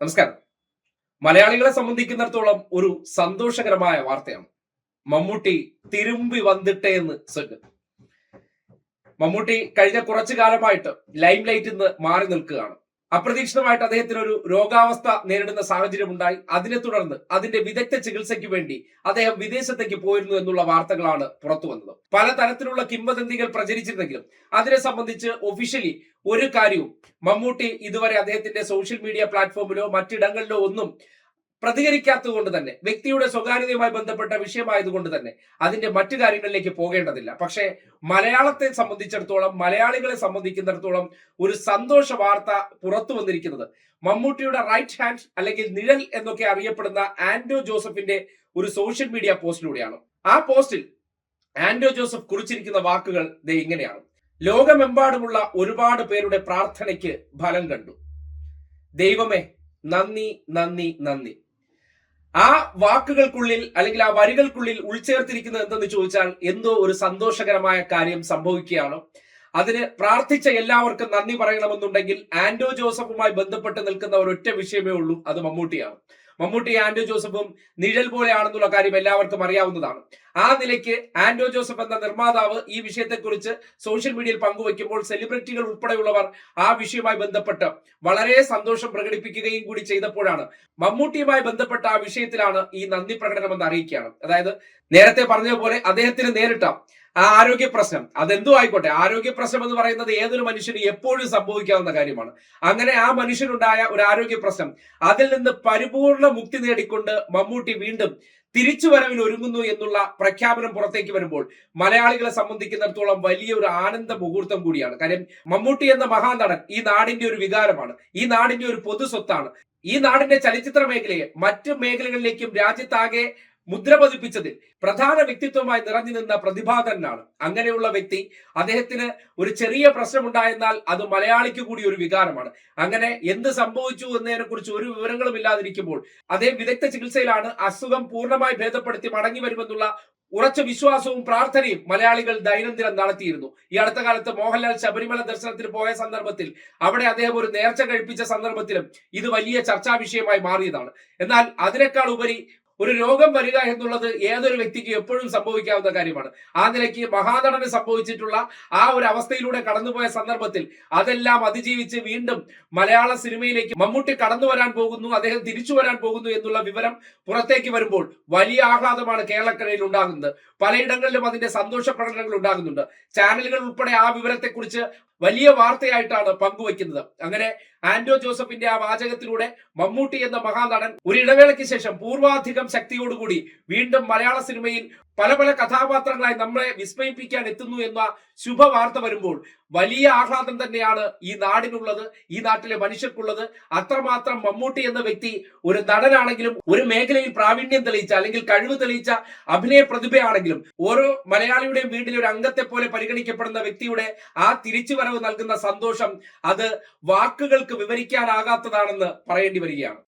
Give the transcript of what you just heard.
നമസ്കാരം. മലയാളികളെ സംബന്ധിക്കുന്നിടത്തോളം ഒരു സന്തോഷകരമായ വാർത്തയാണ്. മമ്മൂട്ടി തിരുമ്പി വന്നിട്ടേ എന്ന് സ്വപ്നം മമ്മൂട്ടി കഴിഞ്ഞ കുറച്ചു കാലമായിട്ട് ലൈം ലൈറ്റിൽ നിന്ന് മാറി നിൽക്കുകയാണ്. അപ്രതീക്ഷിതമായിട്ട് അദ്ദേഹത്തിന് ഒരു രോഗാവസ്ഥ നേരിടുന്ന സാഹചര്യം ഉണ്ടായി. അതിനെ തുടർന്ന് അതിന്റെ വിദഗ്ധ ചികിത്സയ്ക്ക് വേണ്ടി അദ്ദേഹം വിദേശത്തേക്ക് പോയിരുന്നു എന്നുള്ള വാർത്തകളാണ് പുറത്തു വന്നത്. പലതരത്തിലുള്ള കിംവദന്തികൾ പ്രചരിച്ചിരുന്നെങ്കിലും അതിനെ സംബന്ധിച്ച് ഒഫീഷ്യലി ഒരു കാര്യവും മമ്മൂട്ടി ഇതുവരെ അദ്ദേഹത്തിന്റെ സോഷ്യൽ മീഡിയ പ്ലാറ്റ്ഫോമിലോ മറ്റിടങ്ങളിലോ ഒന്നും പ്രതികരിക്കാത്തത് കൊണ്ട് തന്നെ വ്യക്തിയുടെ സ്വകാര്യതയുമായി ബന്ധപ്പെട്ട വിഷയമായതുകൊണ്ട് തന്നെ അതിന്റെ മറ്റു കാര്യങ്ങളിലേക്ക് പോകേണ്ടതില്ല. പക്ഷേ മലയാളത്തെ സംബന്ധിച്ചിടത്തോളം മലയാളികളെ സംബന്ധിക്കുന്നിടത്തോളം ഒരു സന്തോഷ വാർത്ത പുറത്തു വന്നിരിക്കുന്നത് മമ്മൂട്ടിയുടെ റൈറ്റ് ഹാൻഡ് അല്ലെങ്കിൽ നിഴൽ എന്നൊക്കെ അറിയപ്പെടുന്ന ആൻഡോ ജോസഫിന്റെ ഒരു സോഷ്യൽ മീഡിയ പോസ്റ്റിലൂടെയാണ്. ആ പോസ്റ്റിൽ ആൻഡോ ജോസഫ് കുറിച്ചിരിക്കുന്ന വാക്കുകൾ ദേ ഇങ്ങനെയാണ്. ലോകമെമ്പാടുമുള്ള ഒരുപാട് പേരുടെ പ്രാർത്ഥനയ്ക്ക് ഫലം കണ്ടു. ദൈവമേ നന്ദി നന്ദി നന്ദി. ആ വാക്കുകൾക്കുള്ളിൽ അല്ലെങ്കിൽ ആ വരികൾക്കുള്ളിൽ ഉൾച്ചേർത്തിരിക്കുന്നത് എന്തെന്ന് ചോദിച്ചാൽ എന്തോ ഒരു സന്തോഷകരമായ കാര്യം സംഭവിക്കുകയാണ്. അതിന് പ്രാർത്ഥിച്ച എല്ലാവർക്കും നന്ദി പറയണമെന്നുണ്ടെങ്കിൽ ആൻഡോ ജോസഫുമായി ബന്ധപ്പെട്ട് നിൽക്കുന്ന ഒരൊറ്റ വിഷയമേ ഉള്ളൂ അത് മമ്മൂട്ടിയാണ്. മമ്മൂട്ടി ആന്റോ ജോസഫും നിഴൽ പോലെയാണെന്നുള്ള കാര്യം എല്ലാവർക്കും അറിയാവുന്നതാണ്. ആ നിലയ്ക്ക് ആന്റോ ജോസഫ് എന്ന നിർമ്മാതാവ് ഈ വിഷയത്തെക്കുറിച്ച് സോഷ്യൽ മീഡിയയിൽ പങ്കുവയ്ക്കുമ്പോൾ സെലിബ്രിറ്റികൾ ഉൾപ്പെടെയുള്ളവർ ആ വിഷയവുമായി ബന്ധപ്പെട്ട് വളരെ സന്തോഷം പ്രകടിപ്പിക്കുകയും കൂടി ചെയ്തപ്പോഴാണ് മമ്മൂട്ടിയുമായി ബന്ധപ്പെട്ട ആ വിഷയത്തിലാണ് ഈ നന്ദി പ്രകടനം എന്ന് അറിയിക്കുകയാണ്. അതായത് നേരത്തെ പറഞ്ഞതുപോലെ അദ്ദേഹത്തിന് നേരിട്ട ആ ആരോഗ്യ പ്രശ്നം അതെന്തോ ആയിക്കോട്ടെ. ആരോഗ്യ പ്രശ്നം എന്ന് പറയുന്നത് ഏതൊരു മനുഷ്യന് എപ്പോഴും സംഭവിക്കാവുന്ന കാര്യമാണ്. അങ്ങനെ ആ മനുഷ്യനുണ്ടായ ഒരു ആരോഗ്യ പ്രശ്നം അതിൽ നിന്ന് പരിപൂർണ മുക്തി നേടിക്കൊണ്ട് മമ്മൂട്ടി വീണ്ടും തിരിച്ചു വരവിൽ ഒരുങ്ങുന്നു എന്നുള്ള പ്രഖ്യാപനം പുറത്തേക്ക് വരുമ്പോൾ മലയാളികളെ സംബന്ധിക്കുന്നിടത്തോളം വലിയൊരു ആനന്ദ മുഹൂർത്തം കൂടിയാണ്. കാര്യം മമ്മൂട്ടി എന്ന മഹാനടൻ ഈ നാടിന്റെ ഒരു വികാരമാണ്. ഈ നാടിന്റെ ഒരു പൊതു സ്വത്താണ്. ഈ നാടിന്റെ ചലച്ചിത്ര മേഖലയെ മറ്റ് മേഖലകളിലേക്കും രാജ്യത്താകെ മുദ്ര പതിപ്പിച്ചതിൽ പ്രധാന വ്യക്തിത്വമായി നിറഞ്ഞു നിന്ന പ്രതിഭാതനാണ് അങ്ങനെയുള്ള വ്യക്തി അദ്ദേഹത്തിന് ഒരു ചെറിയ പ്രശ്നമുണ്ടായെന്നാൽ അത് മലയാളിക്ക് കൂടി ഒരു വികാരമാണ്. അങ്ങനെ എന്ത് സംഭവിച്ചു എന്നതിനെ കുറിച്ച് ഒരു വിവരങ്ങളും ഇല്ലാതിരിക്കുമ്പോൾ അദ്ദേഹം വിദഗ്ധ ചികിത്സയിലാണ് അസുഖം പൂർണമായി ഭേദപ്പെടുത്തി മടങ്ങി വരുമെന്നുള്ള ഉറച്ച വിശ്വാസവും പ്രാർത്ഥനയും മലയാളികൾ ദൈനംദിനം നടത്തിയിരുന്നു. ഈ അടുത്ത കാലത്ത് മോഹൻലാൽ ശബരിമല ദർശനത്തിന് പോയ സന്ദർഭത്തിൽ അവിടെ അദ്ദേഹം ഒരു നേർച്ച കഴിപ്പിച്ച സന്ദർഭത്തിലും ഇത് വലിയ ചർച്ചാ വിഷയമായി മാറിയതാണ്. എന്നാൽ അതിനേക്കാൾ ഉപരി ഒരു രോഗം വരിക എന്നുള്ളത് ഏതൊരു വ്യക്തിക്കും എപ്പോഴും സംഭവിക്കാവുന്ന കാര്യമാണ്. ആ നിലയ്ക്ക് മഹാനടന് സംഭവിച്ചിട്ടുള്ള ആ ഒരു അവസ്ഥയിലൂടെ കടന്നുപോയ സന്ദർഭത്തിൽ അതെല്ലാം അതിജീവിച്ച് വീണ്ടും മലയാള സിനിമയിലേക്ക് മമ്മൂട്ടി കടന്നു വരാൻ പോകുന്നു അദ്ദേഹം തിരിച്ചു വരാൻ പോകുന്നു എന്നുള്ള വിവരം പുറത്തേക്ക് വരുമ്പോൾ വലിയ ആഹ്ലാദമാണ് കേരളക്കരയിൽ ഉണ്ടാകുന്നത്. പലയിടങ്ങളിലും അതിന്റെ സന്തോഷ പ്രകടനങ്ങൾ ഉണ്ടാകുന്നുണ്ട്. ചാനലുകൾ ഉൾപ്പെടെ ആ വിവരത്തെക്കുറിച്ച് വലിയ വാർത്തയായിട്ടാണ് പങ്കുവയ്ക്കുന്നത്. അങ്ങനെ ആന്റോ ജോസഫിന്റെ ആ വാചകത്തിലൂടെ മമ്മൂട്ടി എന്ന മഹാനടൻ ഒരു ഇടവേളയ്ക്ക് ശേഷം പൂർവാധികം ശക്തിയോടുകൂടി വീണ്ടും മലയാള സിനിമയിൽ പല പല കഥാപാത്രങ്ങളായി നമ്മളെ വിസ്മയിപ്പിക്കാൻ എത്തുന്നു എന്ന ശുഭവാർത്ത വരുമ്പോൾ വലിയ ആഹ്ലാദം തന്നെയാണ് ഈ നാടിനുള്ളത് ഈ നാട്ടിലെ മനുഷ്യർക്കുള്ളത്. അത്രമാത്രം മമ്മൂട്ടി എന്ന വ്യക്തി ഒരു നടനാണെങ്കിലും ഒരു മേഖലയിൽ പ്രാവീണ്യം തെളിയിച്ച അല്ലെങ്കിൽ കഴിവ് തെളിയിച്ച അഭിനയ പ്രതിഭയാണെങ്കിലും ഓരോ മലയാളിയുടെയും വീട്ടിലെ ഒരു അംഗത്തെ പോലെ പരിഗണിക്കപ്പെടുന്ന വ്യക്തിയുടെ ആ തിരിച്ചുവരവ് നൽകുന്ന സന്തോഷം അത് വാക്കുകൾക്ക് വിവരിക്കാനാകാത്തതാണെന്ന് പറയേണ്ടി വരികയാണ്.